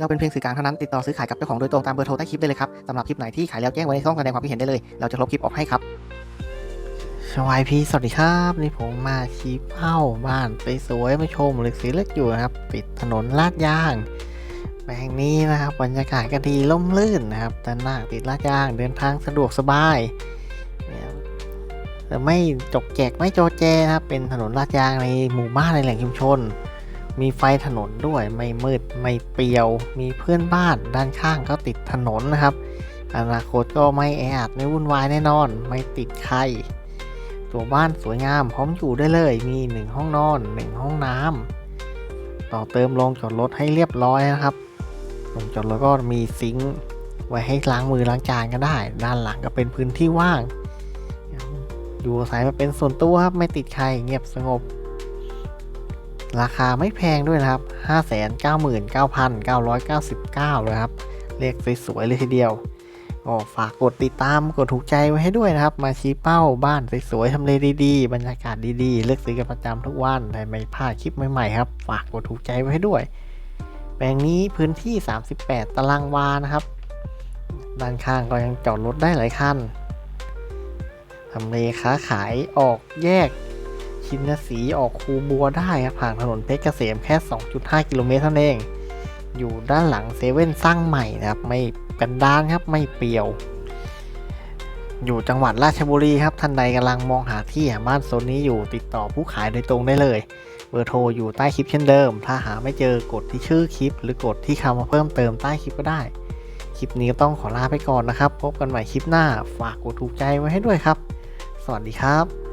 เราเป็นเพียงสื่อกลางเท่านั้นติดต่อซื้อขายกับเจ้าของโดยตรงตามเบอร์โทรใต้คลิปได้เลยครับสำหรับคลิปไหนที่ขายแล้วแจ้งไว้ในช่องแสดงความคิดเห็นได้เลย เราจะลบคลิปออกให้ครับสวัสดีพี่สวัสดีครับนี่ผมมาชี้เป้าบ้านไปสวยๆมาชมหรือสีเล็กอยู่นะครับปิดถนนลาดยางแปลงนี้นะครับบรรยากาศก็ดีล่มลื่นนะครับด้านหน้าติดลาดยางเดินทางสะดวกสบายเนี่ยแต่ไม่จกแจกไม่โจแจนะครับเป็นถนนลาดยางในหมู่บ้านในแหล่งชุมชน มีไฟถนนด้วยไม่มืดไม่เปรียว มีเพื่อนบ้านด้านข้างก็ติดถนนนะครับ อนาคตก็ไม่แออัดไม่วุ่นวายแน่นอน ไม่ติดใครตัวบ้านสวยงามพร้อมอยู่ได้เลยมี 1 ห้องนอน 1 ห้องน้ำต่อเติมโรงจอดรถให้เรียบร้อยนะครับโรงจอดรถก็มีซิงค์ไว้ให้ล้างมือล้างจานก็ได้ ด้านหลังก็เป็นพื้นที่ว่าง อยู่อาศัยมาเป็นส่วนตัวครับไม่ติดใครเงียบสงบ ราคาไม่แพงด้วยนะครับ 599,999 เลยครับเลขสวยๆเลยทีเดียวก็ฝากกดติดตามกดถูกใจไว้ให้ด้วยนะครับ มาชี้เป้าบ้านสวยๆทำเลดีๆ บรรยากาศดีๆ เลือกซื้อกันประจำทุกวันได้ไม่พลาดคลิปใหม่ๆครับ ฝากกดถูกใจไว้ให้ด้วย แปลงนี้พื้นที่ 38 ตารางวานะครับ ด้านข้างก็ยังจอดรถได้หลายคันทำเลค้าขายออกแยก ชินสีออกคูบัวได้ครับผ่านถนนเพชรเกษมแค่ 2.5 กิโลเมตรเท่านั้นเอง อยู่ด้านหลังเซเว่นสร้างใหม่นะครับ ไม่กันดานครับไม่เปรียว อยู่จังหวัดราชบุรีครับ ท่านใดกำลังมองหาที่หาบ้านโซนนี้อยู่ติดต่อผู้ขายโดยตรงได้เลย เบอร์โทรอยู่ใต้คลิปเช่นเดิม ถ้าหาไม่เจอกดที่ชื่อคลิป หรือกดที่คำมาเพิ่มเติมใต้คลิปก็ได้ คลิปนี้ก็ต้องขอลาไปก่อนนะครับ พบกันใหม่คลิปหน้า ฝากกดถูกใจไว้ให้ด้วยครับ สวัสดีครับ